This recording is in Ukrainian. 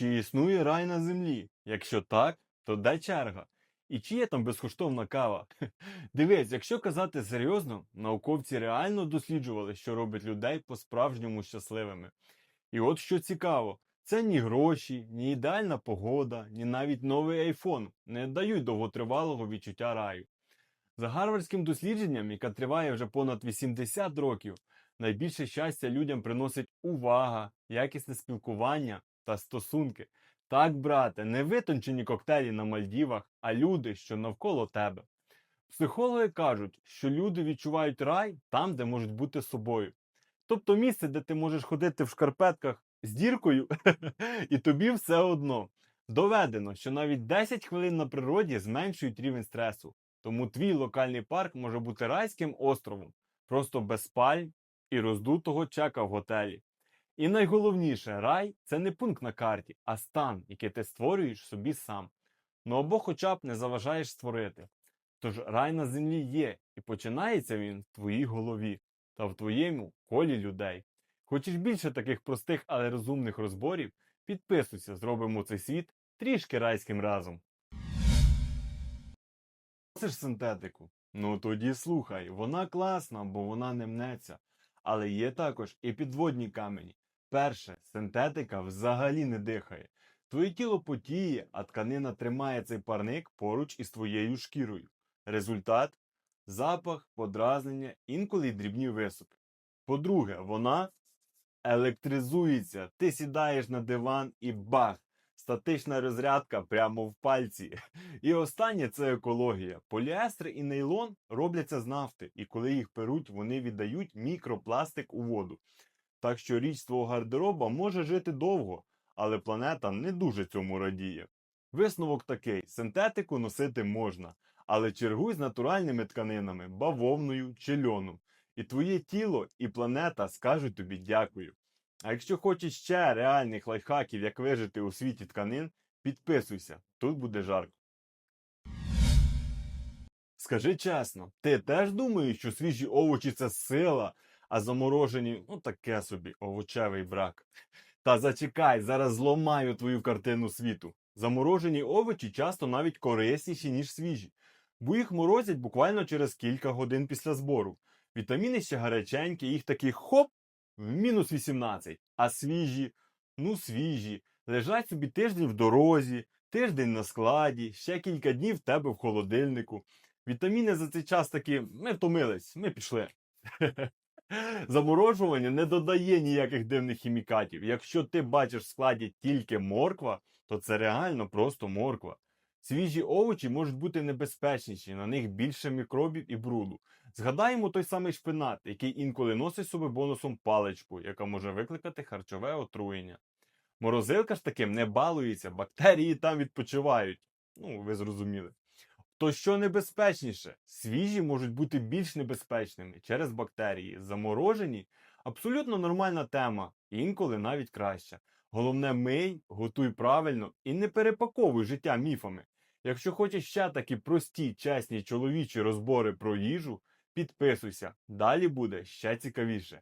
Чи існує рай на землі? Якщо так, то де черга? І чи є там безкоштовна кава? Дивись, якщо казати серйозно, науковці реально досліджували, що робить людей по-справжньому щасливими. І от що цікаво, це ні гроші, ні ідеальна погода, ні навіть новий айфон не дають довготривалого відчуття раю. За гарвардським дослідженням, яке триває вже понад 80 років, найбільше щастя людям приносить увага, якісне спілкування та стосунки. Так, брате, не витончені коктейлі на Мальдівах, а люди, що навколо тебе. Психологи кажуть, що люди відчувають рай там, де можуть бути собою. Тобто місце, де ти можеш ходити в шкарпетках з діркою, і тобі все одно. Доведено, що навіть 10 хвилин на природі зменшують рівень стресу. Тому твій локальний парк може бути райським островом, просто без пальм і роздутого чека в готелі. І найголовніше, рай це не пункт на карті, а стан, який ти створюєш собі сам. Ну або хоча б не заважаєш створити. Тож рай на землі є, і починається він в твоїй голові та в твоєму колі людей. Хочеш більше таких простих, але розумних розборів? Підписуйся, зробимо цей світ трішки райським разом. Ж синтетику. Ну тоді слухай, вона класна, бо вона не мнеться. Але є також і підводні камені. Перше, синтетика взагалі не дихає. Твоє тіло потіє, а тканина тримає цей парник поруч із твоєю шкірою. Результат запах, подразнення, інколи й дрібні висипи. По-друге, вона електризується. Ти сідаєш на диван і бах! Статична розрядка прямо в пальці. І останнє це екологія. Поліестер і нейлон робляться з нафти, і коли їх перуть, вони віддають мікропластик у воду. Так що річ з твого гардероба може жити довго, але планета не дуже цьому радіє. Висновок такий: синтетику носити можна, але чергуй з натуральними тканинами, бавовною чи льоном. І твоє тіло і планета скажуть тобі дякую. А якщо хочеш ще реальних лайфхаків, як вижити у світі тканин, підписуйся, тут буде жарко. Скажи чесно, ти теж думаєш, що свіжі овочі це сила, а заморожені ну таке собі овочевий брак. Та зачекай, зараз зламаю твою картину світу. Заморожені овочі часто навіть корисніші, ніж свіжі, бо їх морозять буквально через кілька годин після збору. Вітаміни ще гаряченькі, їх такі хоп в мінус 18, а свіжі, ну свіжі, лежать собі тиждень в дорозі, тиждень на складі, ще кілька днів в тебе в холодильнику. Вітаміни за цей час таки ми втомились, ми пішли. Заморожування не додає ніяких дивних хімікатів. Якщо ти бачиш в складі тільки морква, то це реально просто морква. Свіжі овочі можуть бути небезпечніші, на них більше мікробів і бруду. Згадаємо той самий шпинат, який інколи носить собі бонусом паличку, яка може викликати харчове отруєння. Морозилка ж таким не балується, бактерії там відпочивають. Ну, ви зрозуміли. То що небезпечніше? Свіжі можуть бути більш небезпечними через бактерії. Заморожені абсолютно нормальна тема, інколи навіть краща. Головне, мий, готуй правильно і не перепаковуй життя міфами. Якщо хочеш ще такі прості, чесні чоловічі розбори про їжу, підписуйся, далі буде ще цікавіше.